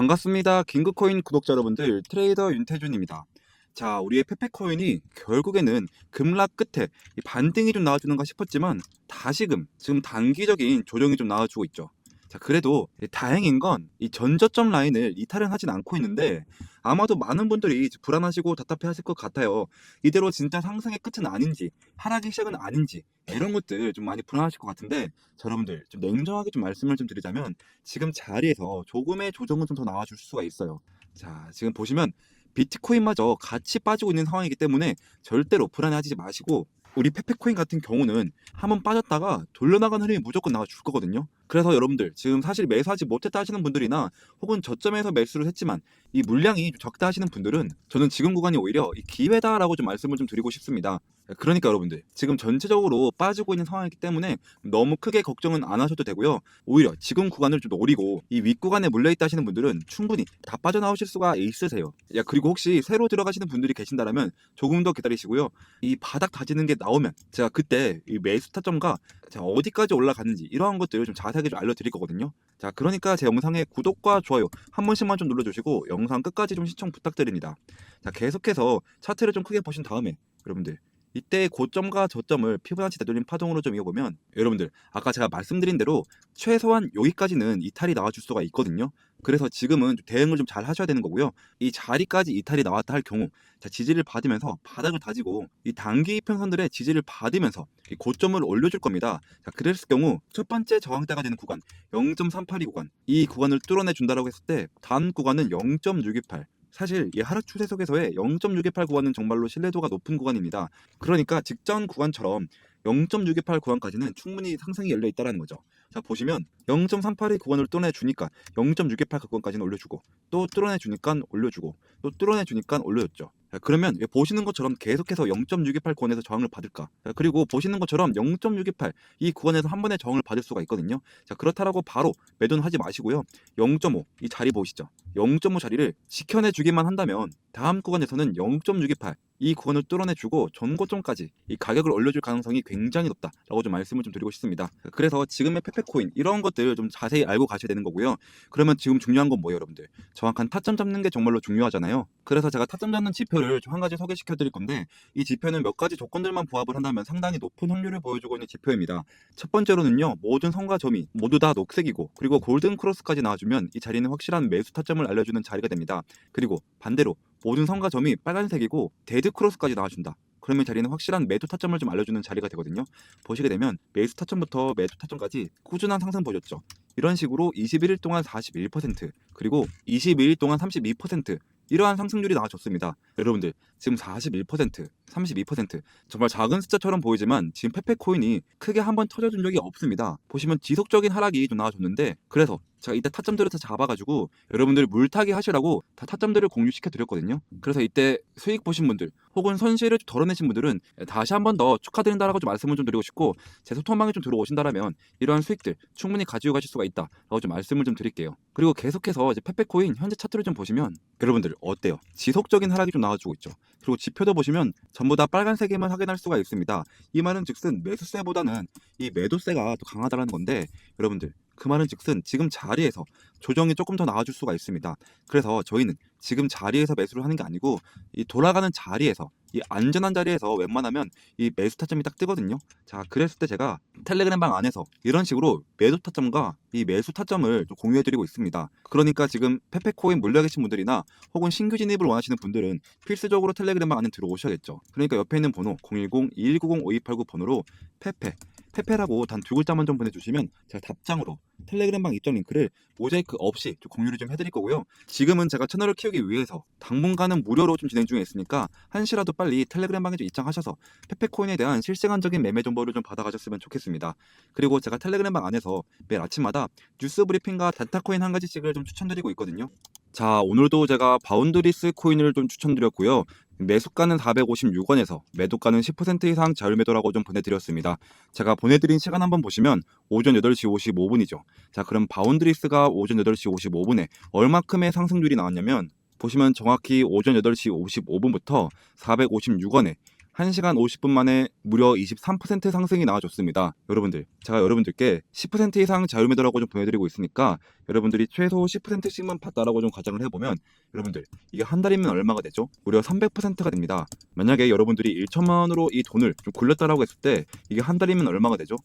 반갑습니다. 긴급코인 구독자 여러분들, 트레이더 윤태준입니다. 자, 우리의 페페코인이 결국에는 급락 끝에 이 반등이 좀 나와주는가 싶었지만 다시금 지금 단기적인 조정이 좀 나와주고 있죠. 자, 그래도 다행인 건 이 전저점 라인을 이탈은 하진 않고 있는데 아마도 많은 분들이 불안하시고 답답해 하실 것 같아요. 이대로 진짜 상승의 끝은 아닌지, 하락의 시작은 아닌지, 이런 것들 좀 많이 불안하실 것 같은데, 자, 여러분들 좀 냉정하게 좀 말씀을 좀 드리자면, 지금 자리에서 조금의 조정은 좀 더 나와줄 수가 있어요. 자, 지금 보시면 비트코인마저 같이 빠지고 있는 상황이기 때문에 절대로 불안해하지 마시고, 우리 페페코인 같은 경우는 한번 빠졌다가 돌려나가는 흐름이 무조건 나와줄 거거든요. 그래서 여러분들 지금 사실 매수하지 못했다 하시는 분들이나 혹은 저점에서 매수를 했지만 이 물량이 적다 하시는 분들은 저는 지금 구간이 오히려 이 기회다라고 좀 말씀을 좀 드리고 싶습니다. 그러니까 여러분들 지금 전체적으로 빠지고 있는 상황이기 때문에 너무 크게 걱정은 안 하셔도 되고요. 오히려 지금 구간을 좀 노리고 이 윗구간에 물려있다 하시는 분들은 충분히 다 빠져나오실 수가 있으세요. 야 그리고 혹시 새로 들어가시는 분들이 계신다면 조금 더 기다리시고요. 이 바닥 다지는 게 나오면 제가 그때 이 매수 타점과 자, 어디까지 올라갔는지 이러한 것들을 좀 자세하게 좀 알려드릴 거거든요. 자, 그러니까 제 영상에 구독과 좋아요 한 번씩만 좀 눌러주시고 영상 끝까지 좀 시청 부탁드립니다. 자, 계속해서 차트를 좀 크게 보신 다음에 여러분들 이때 고점과 저점을 피부나치 되돌림 파동으로 좀 이어보면 여러분들 아까 제가 말씀드린 대로 최소한 여기까지는 이탈이 나와줄 수가 있거든요. 그래서 지금은 좀 대응을 좀 잘 하셔야 되는 거고요. 이 자리까지 이탈이 나왔다 할 경우 자, 지지를 받으면서 바닥을 다지고 이 단기 이평선들의 지지를 받으면서 이 고점을 올려줄 겁니다. 자, 그랬을 경우 첫 번째 저항대가 되는 구간 0.382 구간 이 구간을 뚫어내 준다라고 했을 때 다음 구간은 0.628 사실 이 하락 추세 속에서의 0.628 구간은 정말로 신뢰도가 높은 구간입니다. 그러니까 직전 구간처럼 0.628 구간까지는 충분히 상승이 열려 있다는 거죠. 자 보시면 0.382 구간을 뚫어내 주니까 0.628 구간까지는 올려주고 또 뚫어내 주니까 올려주고 또 뚫어내 주니까 올려줬죠. 자, 그러면 보시는 것처럼 계속해서 0.628 구간에서 저항을 받을까? 자, 그리고 보시는 것처럼 0.628 이 구간에서 한 번에 저항을 받을 수가 있거든요. 자 그렇다라고 바로 매도는 하지 마시고요. 0.5 이 자리 보이시죠? 0.5 자리를 지켜내 주기만 한다면 다음 구간에서는 0.628 이 구간을 뚫어내주고 전고점까지 이 가격을 올려줄 가능성이 굉장히 높다라고 좀 말씀을 좀 드리고 싶습니다. 그래서 지금의 페페코인 이런 것들 좀 자세히 알고 가셔야 되는 거고요. 그러면 지금 중요한 건 뭐예요, 여러분들? 정확한 타점 잡는 게 정말로 중요하잖아요. 그래서 제가 타점 잡는 지표를 좀 한 가지 소개시켜 드릴 건데 이 지표는 몇 가지 조건들만 부합을 한다면 상당히 높은 확률을 보여주고 있는 지표입니다. 첫 번째로는요, 모든 성과 점이 모두 다 녹색이고 그리고 골든 크로스까지 나와주면 이 자리는 확실한 매수 타점을 알려주는 자리가 됩니다. 그리고 반대로 모든 성과 점이 빨간색이고 데드 크로스까지 나와준다. 그러면 자리는 확실한 매도 타점을 좀 알려주는 자리가 되거든요. 보시게 되면 매수 타점부터 매도 타점까지 꾸준한 상승 보였죠. 이런 식으로 21일 동안 41% 그리고 22일 동안 32% 이러한 상승률이 나와줬습니다. 여러분들 지금 41%, 32% 정말 작은 숫자처럼 보이지만 지금 페페코인이 크게 한번 터져준 적이 없습니다. 보시면 지속적인 하락이 좀 나와줬는데 그래서 제가 이때 타점들을 다 잡아가지고 여러분들 물타기 하시라고 다 타점들을 공유시켜 드렸거든요. 그래서 이때 수익 보신 분들 혹은 손실을 좀 덜어내신 분들은 다시 한 번 더 축하드린다라고 좀 말씀을 좀 드리고 싶고 제 소통방에 좀 들어오신다라면 이러한 수익들 충분히 가지고 가실 수가 있다라고 좀 말씀을 좀 드릴게요. 그리고 계속해서 이제 페페코인 현재 차트를 좀 보시면 여러분들 어때요? 지속적인 하락이 좀 나와주고 있죠. 그리고 지표도 보시면 전부 다 빨간색에만 확인할 수가 있습니다. 이 말은 즉슨 매수세보다는 이 매도세가 더 강하다는 건데 여러분들 그 말은 즉슨 지금 자리에서 조정이 조금 더 나와줄 수가 있습니다. 그래서 저희는 지금 자리에서 매수를 하는 게 아니고 이 돌아가는 자리에서 이 안전한 자리에서 웬만하면 이 매수 타점이 딱 뜨거든요. 자, 그랬을 때 제가 텔레그램 방 안에서 이런 식으로 매도 타점과 이 매수 타점을 좀 공유해 드리고 있습니다. 그러니까 지금 페페코인 물려 계신 분들이나 혹은 신규 진입을 원하시는 분들은 필수적으로 텔레그램 방 안에 들어오셔야겠죠. 그러니까 옆에 있는 번호 010-2190-5289 번호로 페페 페페라고 단 두 글자만 좀 보내주시면 제가 답장으로 텔레그램 방 입장 링크를 모자이크 없이 좀 공유를 좀 해드릴 거고요. 지금은 제가 채널을 키우기 위해서 당분간은 무료로 좀 진행 중에 있으니까 한시라도 빨리 텔레그램 방에 좀 입장하셔서 페페코인에 대한 실시간적인 매매 정보를 좀 받아가셨으면 좋겠습니다. 그리고 제가 텔레그램 방 안에서 매일 아침마다 뉴스 브리핑과 단타코인 한 가지씩을 좀 추천드리고 있거든요. 자 오늘도 제가 바운드리스 코인을 좀 추천드렸고요. 매수가는 456원에서 매도가는 10% 이상 자율매도라고 좀 보내드렸습니다. 제가 보내드린 시간 한번 보시면 오전 8시 55분이죠. 자 그럼 바운드리스가 오전 8시 55분에 얼마큼의 상승률이 나왔냐면 보시면 정확히 오전 8시 55분부터 456원에 1시간 50분 만에 무려 23% 상승이 나와줬습니다. 여러분들, 제가 여러분들께 10% 이상 자유 매도라고 좀 보내드리고 있으니까 여러분들이 최소 10%씩만 봤다라고 좀 가정을 해보면 여러분들 이게 한 달이면 얼마가 되죠? 무려 300%가 됩니다. 만약에 여러분들이 1천만 원으로 이 돈을 좀 굴렸다라고 했을 때 이게 한 달이면 얼마가 되죠?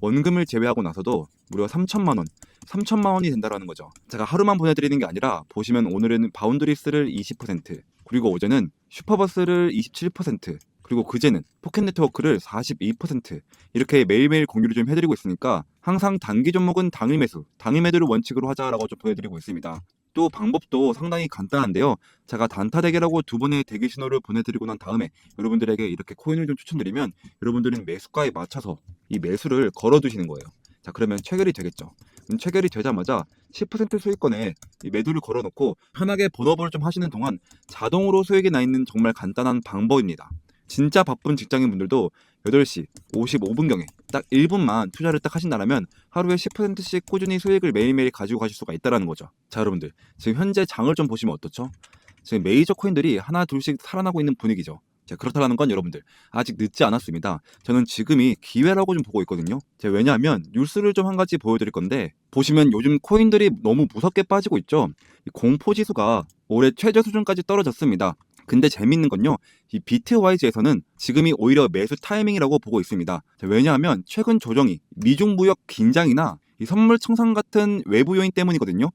원금을 제외하고 나서도 무려 3천만 원, 3천만 원이 된다라는 거죠. 제가 하루만 보내드리는 게 아니라 보시면 오늘은 바운드리스를 20%, 그리고 어제는 슈퍼버스를 27%, 그리고 그제는 포켓 네트워크를 42% 이렇게 매일매일 공유를 좀 해드리고 있으니까 항상 단기 종목은 당일 매수, 당일 매도를 원칙으로 하자라고 좀 보내드리고 있습니다. 또 방법도 상당히 간단한데요. 제가 단타 대결하고 두 번의 대기 신호를 보내드리고 난 다음에 여러분들에게 이렇게 코인을 좀 추천드리면 여러분들은 매수가에 맞춰서 이 매수를 걸어두시는 거예요. 자 그러면 체결이 되겠죠. 체결이 되자마자 10% 수익권에 이 매도를 걸어놓고 편하게 본업을 좀 하시는 동안 자동으로 수익이 나 있는 정말 간단한 방법입니다. 진짜 바쁜 직장인 분들도 8시 55분경에 딱 1분만 투자를 딱 하신다면 하루에 10%씩 꾸준히 수익을 매일매일 가지고 가실 수가 있다는 거죠. 자, 여러분들. 지금 현재 장을 좀 보시면 어떻죠? 지금 메이저 코인들이 하나 둘씩 살아나고 있는 분위기죠. 자, 그렇다는 건 여러분들 아직 늦지 않았습니다. 저는 지금이 기회라고 좀 보고 있거든요. 제가 왜냐하면 뉴스를 좀 한 가지 보여드릴 건데 보시면 요즘 코인들이 너무 무섭게 빠지고 있죠. 이 공포 지수가 올해 최저 수준까지 떨어졌습니다. 근데 재밌는 건요, 이 비트와이즈에서는 지금이 오히려 매수 타이밍이라고 보고 있습니다. 자, 왜냐하면 최근 조정이 미중 무역 긴장이나 이 선물 청산 같은 외부 요인 때문이거든요.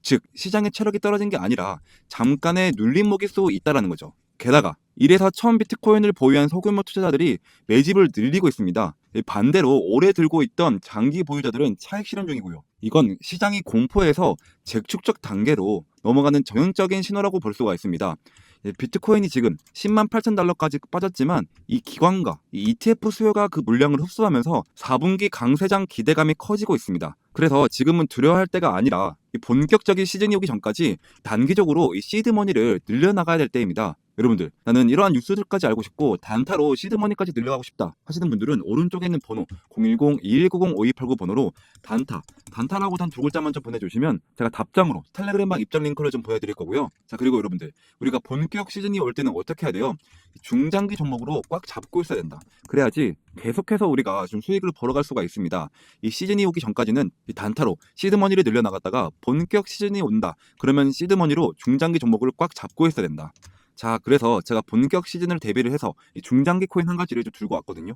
즉 시장의 체력이 떨어진 게 아니라 잠깐의 눌림목일 수 있다라는 거죠. 게다가 이래서 처음 비트코인을 보유한 소규모 투자자들이 매집을 늘리고 있습니다. 반대로 오래 들고 있던 장기 보유자들은 차익 실현 중이고요. 이건 시장이 공포에서 재축적 단계로 넘어가는 정형적인 신호라고 볼 수가 있습니다. 예, 비트코인이 지금 10만 8천 달러까지 빠졌지만 이 기관과 이 ETF 수요가 그 물량을 흡수하면서 4분기 강세장 기대감이 커지고 있습니다. 그래서 지금은 두려워할 때가 아니라 이 본격적인 시즌이 오기 전까지 단기적으로 이 시드머니를 늘려나가야 될 때입니다. 여러분들 나는 이러한 뉴스들까지 알고 싶고 단타로 시드머니까지 늘려가고 싶다 하시는 분들은 오른쪽에 있는 번호 010-2190-5289 번호로 단타 단타라고 단 두 글자만 좀 보내주시면 제가 답장으로 텔레그램방 입장 링크를 좀 보내드릴 거고요. 자 그리고 여러분들 우리가 본격 시즌이 올 때는 어떻게 해야 돼요? 중장기 종목으로 꽉 잡고 있어야 된다. 그래야지 계속해서 우리가 좀 수익을 벌어갈 수가 있습니다. 이 시즌이 오기 전까지는 이 단타로 시드머니를 늘려나갔다가 본격 시즌이 온다. 그러면 시드머니로 중장기 종목을 꽉 잡고 있어야 된다 자, 그래서 제가 본격 시즌을 대비를 해서 이 중장기 코인 한 가지를 좀 들고 왔거든요.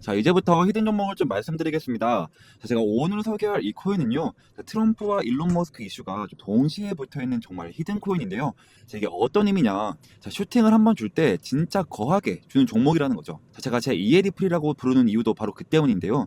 자, 이제부터 히든 종목을 좀 말씀드리겠습니다. 자, 제가 오늘 소개할 이 코인은요, 자, 트럼프와 일론 머스크 이슈가 좀 동시에 붙어 있는 정말 히든 코인인데요. 자, 이게 어떤 의미냐? 자, 슈팅을 한 번 줄 때 진짜 거하게 주는 종목이라는 거죠. 자, 제가 제 이에리플이라고 부르는 이유도 바로 그 때문인데요.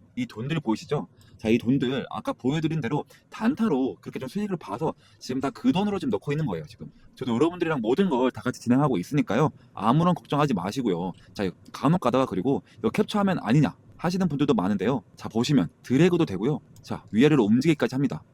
이 돈들 보이시죠? 자, 이 돈들 아까 보여드린 대로 단타로 그렇게 좀 수익을 봐서 지금 다 그 돈으로 지금 넣고 있는 거예요. 지금 저도 여러분들이랑 모든 걸 다 같이 진행하고 있으니까요. 아무런 걱정하지 마시고요. 자, 간혹 가다가 그리고 이거 캡처하면 아니냐? 하시는 분들도 많은데요. 자, 보시면 드래그도 되고요. 자, 위아래로 움직이기까지 합니다.